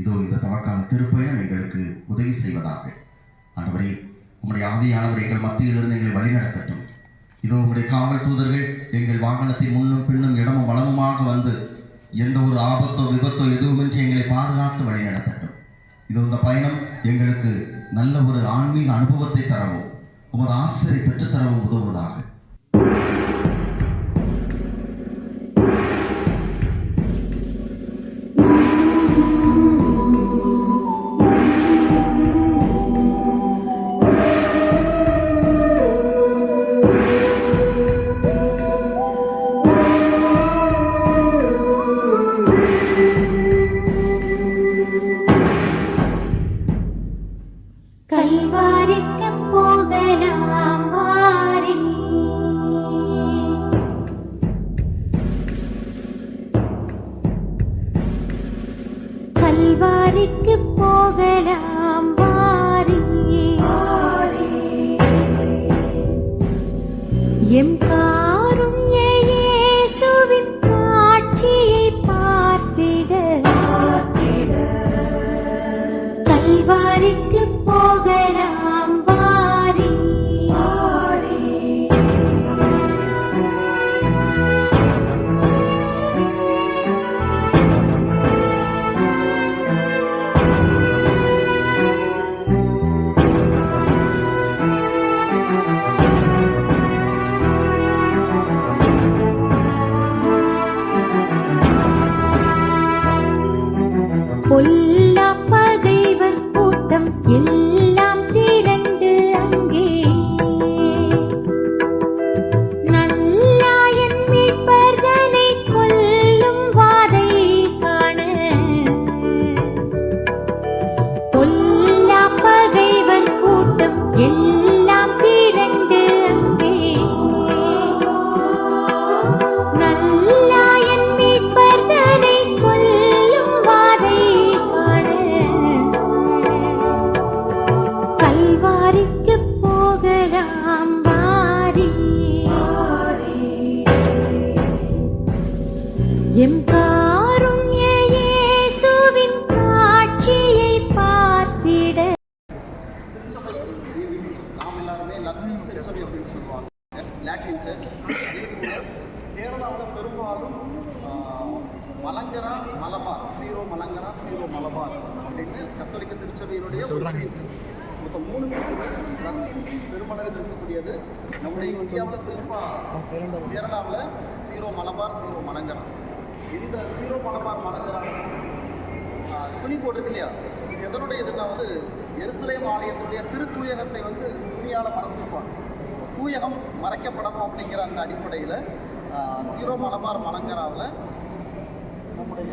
இதோ இந்த தவக்கால திருப்பயணம் எங்களுக்கு உதவி செய்வதாக. ஆண்டவரே உங்களுடைய ஆவியானவர் எங்கள் மத்தியிலிருந்து எங்களை வழிநடத்தட்டும். இதோ உங்களுடைய காவல் தூதர்கள் எங்கள் வாகனத்தின் முன்னும் பின்னும் இடமும் வளமுமாக வந்து எந்த ஒரு ஆபத்தோ விபத்தோ எதுவுமின்றி எங்களை பாதுகாத்து வழிநடத்தட்டும். இதோ இந்த பயணம் எங்களுக்கு நல்ல ஒரு ஆன்மீக அனுபவத்தை தரவும் உமது ஆசிரியை பெற்றுத்தரவும் உதவுவதாக. எருசலேம் ஆலயத்தினுடைய திருத்தூயகத்தை வந்து துணியால் மறைச்சிருப்பாங்க தூயகம் மறைக்கப்படணும் அப்படிங்கிற அந்த அடிப்படையில் சீரோ மலபார் மலங்கராவில் நம்முடைய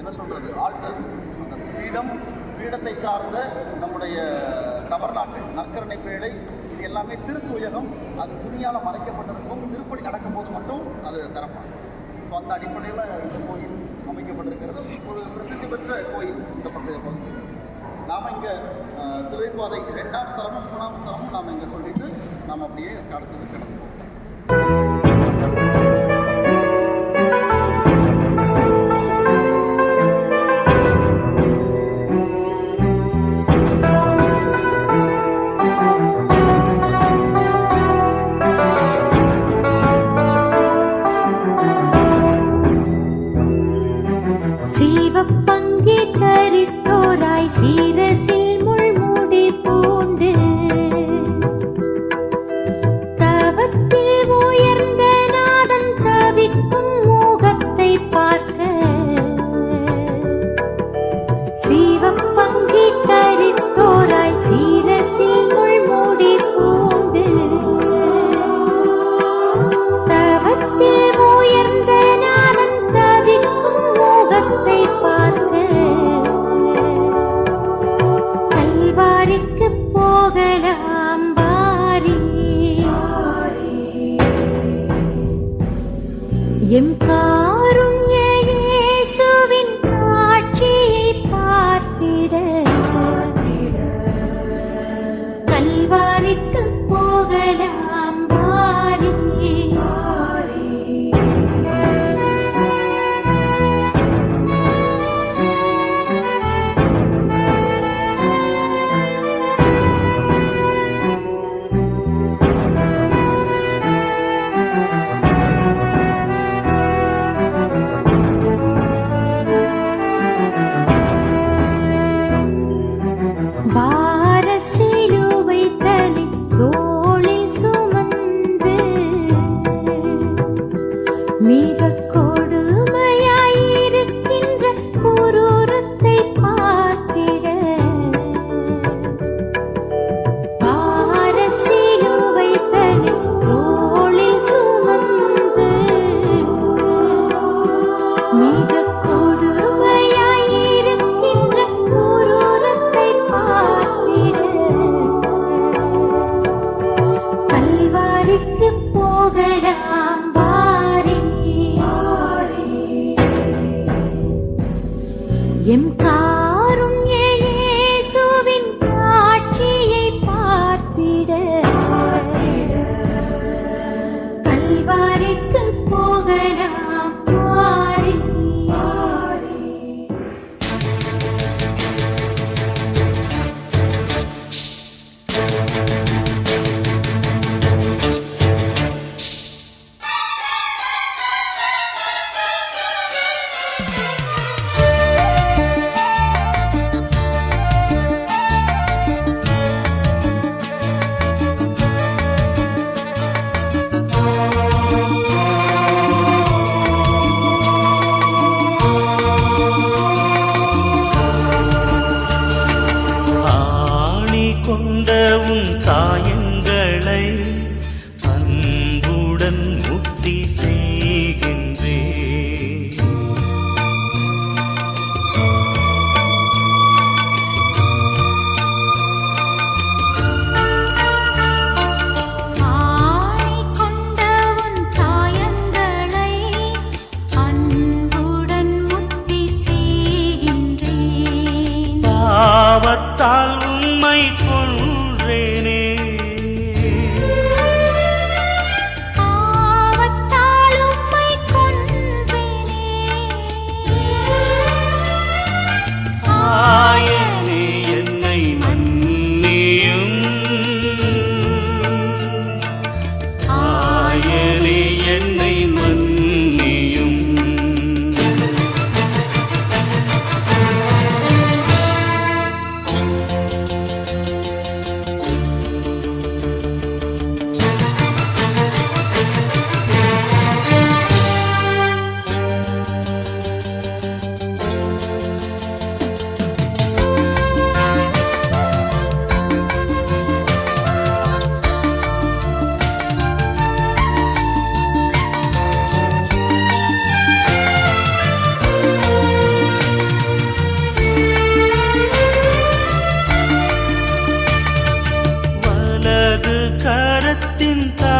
என்ன சொல்கிறது ஆல்டர் அந்த பீடம் பீடத்தை சார்ந்த நம்முடைய டபர்நாக்கள் நற்கரணை பேழை இது எல்லாமே திருத்தூயகம் அது துணியால் மறைக்கப்பட்டிருக்கும் திருப்பணி நடக்கும்போது மட்டும் அது திறப்பாங்க. ஸோ அந்த அடிப்படையில் இந்த கோயில் அமைக்கப்பட்டிருக்கிறது. ஒரு பிரசித்தி பெற்ற கோயில் இந்த பகுதி பகுதி. நாம் இங்கே சிலுவைப்பாதை ரெண்டாம் ஸ்தலமும் மூணாம் ஸ்தலமும் நாம் இங்கே சொல்லிட்டு நாம் அப்படியே அடுத்தது கிடப்போம் பார்த்திட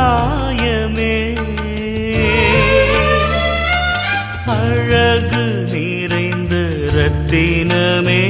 கரத்தின் அழகு நிறைந்த ரத்தினமே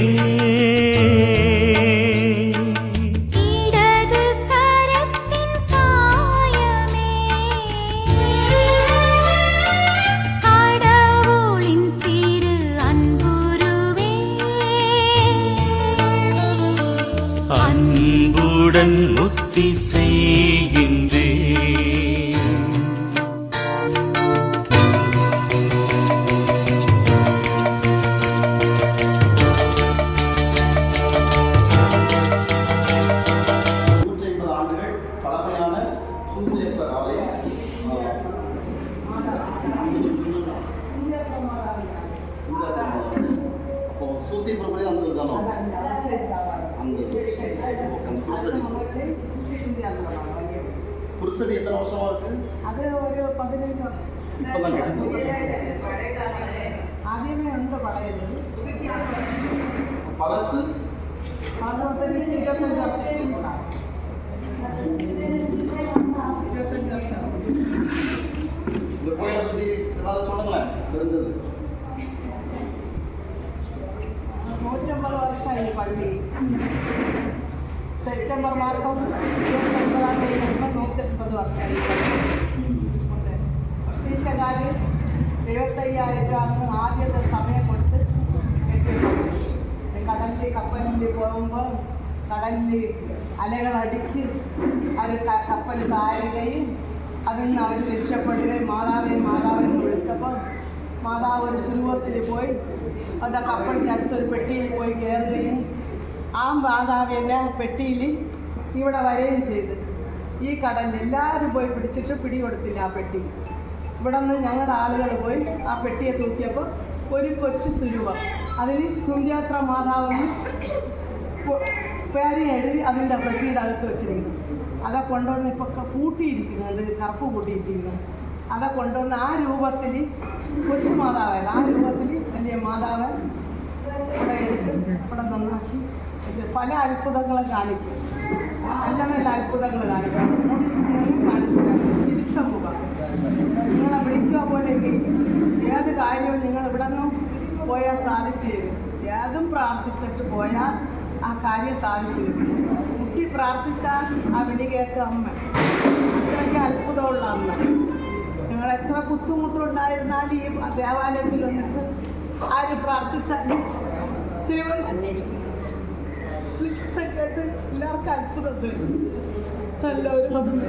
சூசைட் பண்ணி அந்த தானோ அந்த அந்த குருசடி. குருசடி எத்தனை வருஷமா இருக்கு? அது ஒரு பதினஞ்சு வருஷம். இப்பதான் அதுவுமே ரொம்ப பழையது. பழசு? இருபத்தஞ்சு வருஷத்துக்கு இருபத்தஞ்சு வருஷம். இந்த கோயிலை பற்றி ஏதாவது சொல்லுங்களேன் தெரிஞ்சது. ഈ പള്ളി. സെപ്റ്റംബർ മാസം ഇരുപത്തൊമ്പതാം തീയതി നൂറ്റൻപത് വർഷമായി. ഈ ബ്രിട്ടീഷുകാർ എഴുപത്തയ്യായിരം രൂപ ആദ്യത്തെ സമയം കൊടുത്ത് കെട്ടിയിട്ടുണ്ട് കടലിൽ കപ്പലിൽ പോകുമ്പോൾ കടലിൽ അലകൾ അവർ കപ്പൽ താരുകയും അതിൽ നിന്ന് അവർ രക്ഷപ്പെടുകയും മാതാവിനെ മാതാവിനെ വിളിച്ചപ്പോൾ മാതാവ് ഒരു സുരൂപത്തിൽ പോയി അവരുടെ കപ്പലിന്റെ അടുത്തൊരു പെട്ടിയിൽ പോയി കയറുകയും ആ മാതാവിനെ പെട്ടിയിൽ ഇവിടെ വരികയും ചെയ്ത്. ഈ കടലിൽ എല്ലാവരും പോയി പിടിച്ചിട്ട് പിടി കൊടുത്തില്ല ആ പെട്ടി. ഇവിടെ നിന്ന് ഞങ്ങളുടെ ആളുകൾ പോയി ആ പെട്ടിയെ തൂക്കിയപ്പോൾ ഒരു കൊച്ചു സ്വരൂപം അതിൽ സുന്ധ്യാത്ര മാതാവെന്ന് പേര് എഴുതി അതിന്റെ പെട്ടിയുടെ അകത്ത് വെച്ചിരിക്കുന്നു. അതെ കൊണ്ടുവന്ന് ഇപ്പോൾ കൂട്ടിയിരിക്കുന്നത് കറുപ്പ് പൂട്ടിയിരിക്കുന്നു അതെ കൊണ്ടുവന്ന് ആ രൂപത്തിൽ കൊച്ചു മാതാവായിരുന്നു ആ രൂപത്തിൽ വലിയ മാതാവ് ഇവിടെ നന്നാക്കി വെച്ച് പല അത്ഭുതങ്ങളും കാണിക്കും. നല്ല നല്ല അത്ഭുതങ്ങൾ കാണിക്കും. കാണിച്ചു തരാം. ചിരിച്ച മുഖം. നിങ്ങളെ വിളിക്കുക പോലെ ഏത് കാര്യവും നിങ്ങൾ ഇവിടെ നിന്നും പോയാൽ സാധിച്ചു തരും. ഏതും പ്രാർത്ഥിച്ചിട്ട് പോയാൽ ആ കാര്യം സാധിച്ചു കിട്ടും. കുട്ടി പ്രാർത്ഥിച്ചാൽ ആ വിളി കേൾക്കുക അമ്മ. അത്രയ്ക്ക് അത്ഭുതമുള്ള അമ്മ. എത്ര ബുദ്ധിമുട്ടുണ്ടായിരുന്നാലും ഈ ദേവാലയത്തിൽ വന്നിട്ട് ആര് പ്രാർത്ഥിച്ചാലും ദൈവം കേട്ട് എല്ലാവർക്കും അത്ഭുതം തരും നല്ല ഒരു അമ്മ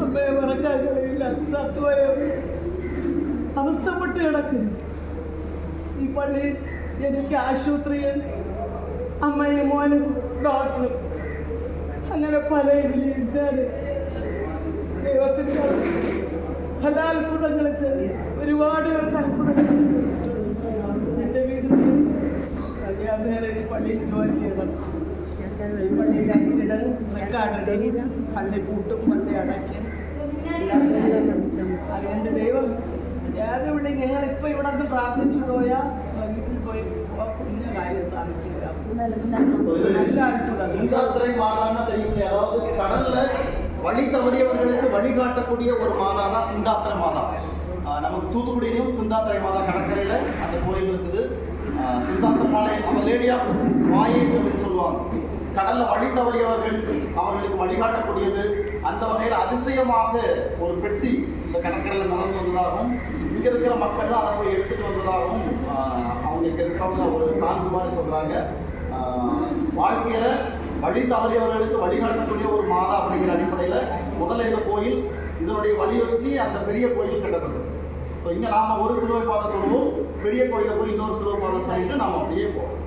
അമ്മയെ മറക്കാൻ കഴിയില്ല. സത്വയ അവസ്ഥപ്പെട്ട് കിടക്ക്. ഈ പള്ളിയിൽ എനിക്ക് ആശുപത്രിയിൽ അമ്മയും മോനും ഡോക്ടറും അങ്ങനെ പല ഞാൻ ദൈവത്തിന്റെ പല അത്ഭുതങ്ങൾ ഒരുപാട് പേർക്ക് അത്ഭുതങ്ങൾ ചെയ്തിട്ടുണ്ട് എന്റെ വീട്ടിൽ ഞാൻ നേരെ ഈ പള്ളിയിൽ ജോലി ചെയ്യണം. പള്ളി ലൈറ്റിട് റെക്കാർഡിടൽ പള്ളി പൂട്ടും പള്ളി അടയ്ക്കും. അതുകൊണ്ട് ദൈവം ഏത് വിളി നിങ്ങളിപ്പോൾ ഇവിടെ നിന്ന് പ്രാർത്ഥിച്ചു പോയാൽ വീട്ടിൽ പോയി ഇന്ന കാര്യം സാധിച്ചില്ല. നല്ല അത്ഭുതം. வழி தவறியவர்களுக்கு வழிகாட்டக்கூடிய ஒரு மாதா தான் சிந்தாத்திர மாதா. நமக்கு தூத்துக்குடியிலையும் சிந்தாத்திரை மாதா கடற்கரையில் அந்த கோயில் இருக்குது. ஆஹ் சிந்தாத்திரனாலே அந்த லேடியா ஆஃப் வாயேஜ் அப்படின்னு சொல்லுவாங்க. கடல்ல வழி தவறியவர்கள் அவர்களுக்கு வழிகாட்டக்கூடியது. அந்த வகையில் அதிசயமாக ஒரு பெட்டி இந்த கடற்கரையில் மிதந்து வந்ததாகவும் இங்கே இருக்கிற மக்கள் தான் அதை போய் எடுத்துட்டு வந்ததாகவும் அவங்க இங்கே இருக்கிறவங்க ஒரு சான்று மாதிரி சொல்கிறாங்க வாழ்க்கையில் வழி தவறியவர்களுக்கு வழிகாட்டக்கூடிய ஒரு மாதா அப்படிங்கிற அடிப்படையில் முதல்ல இந்த கோயில் இதனுடைய வழியொற்றி அந்த பெரிய கோயில் கட்டப்பட்டது. ஸோ இங்கே நாம் ஒரு சிலுவை பாதை சொல்லுவோம் பெரிய கோயிலில் போய் இன்னொரு சிலுவை பாதை சொல்லிட்டு நாம் அப்படியே போவோம்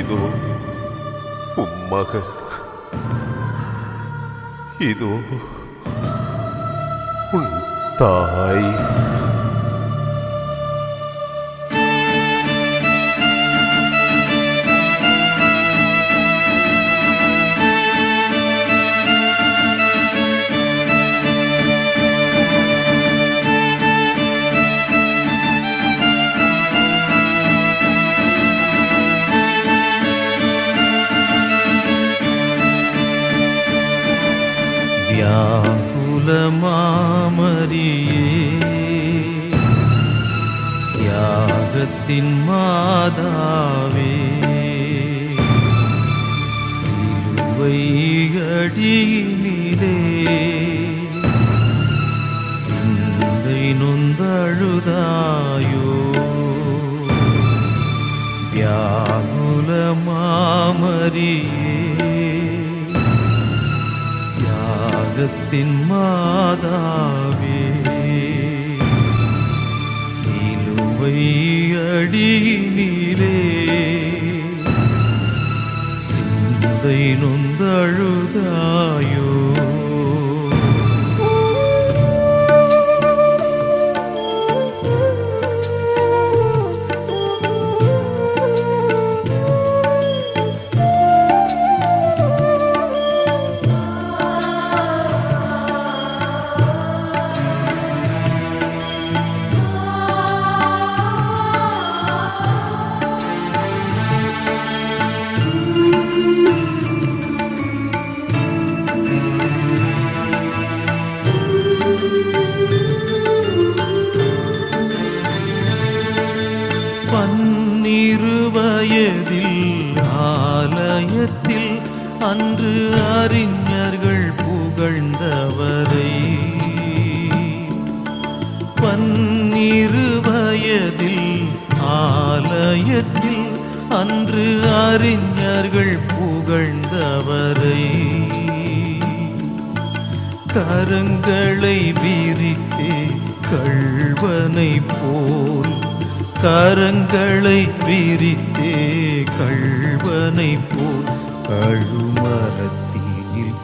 ഇതോ ഉമ്മകൾ ഇതോ തായി. சிந்தை நொந்தழுதாயோ வியாகுலமாமரியே யாகத்தின் மாதாவே சிலுவை அடியினிலே சிந்தை நொந்தழுதாயோ கள்வனை போல் கரங்களை விரித்தே கள்வனை போல் கழுமரத்தீனில்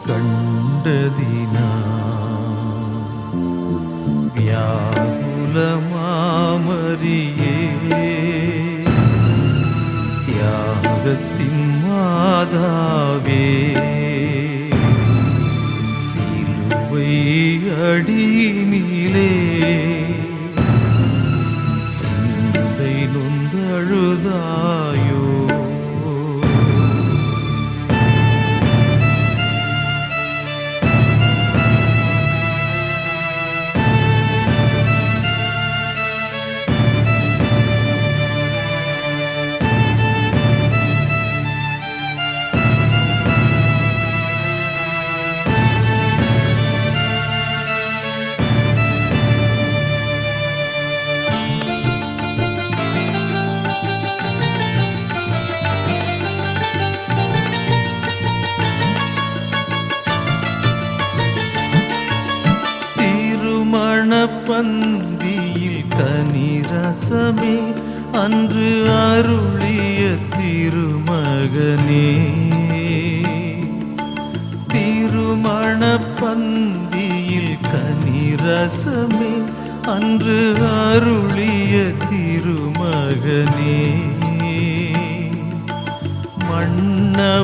கண்டதினா வியாகுலமாமரியே தியாகத்தின் மாதாவே சிலுவை அடியினிலே திருமகனே. மன்னவர்க்காக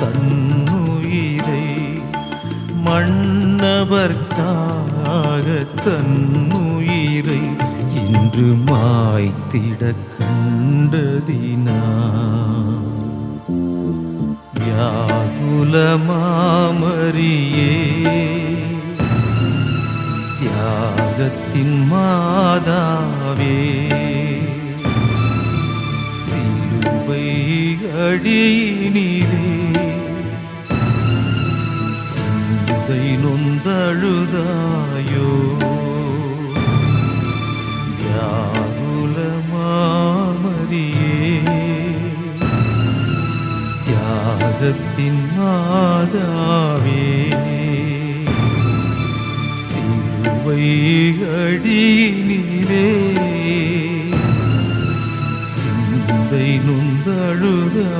தன்னுயிரை மன்னவர்க்காக தன்னுயிரை இன்று மாய்த்திட கண்டதினா. யாகுல மாமரியே தியாகத்தின் மாதாவே சிலுவை அடியினிலே சிந்தை நொந்தழுதாயோ வியாகுலமாமரியே தியாகத்தின் மாதாவே. சிலுவை சிந்தை நுந்தழுதா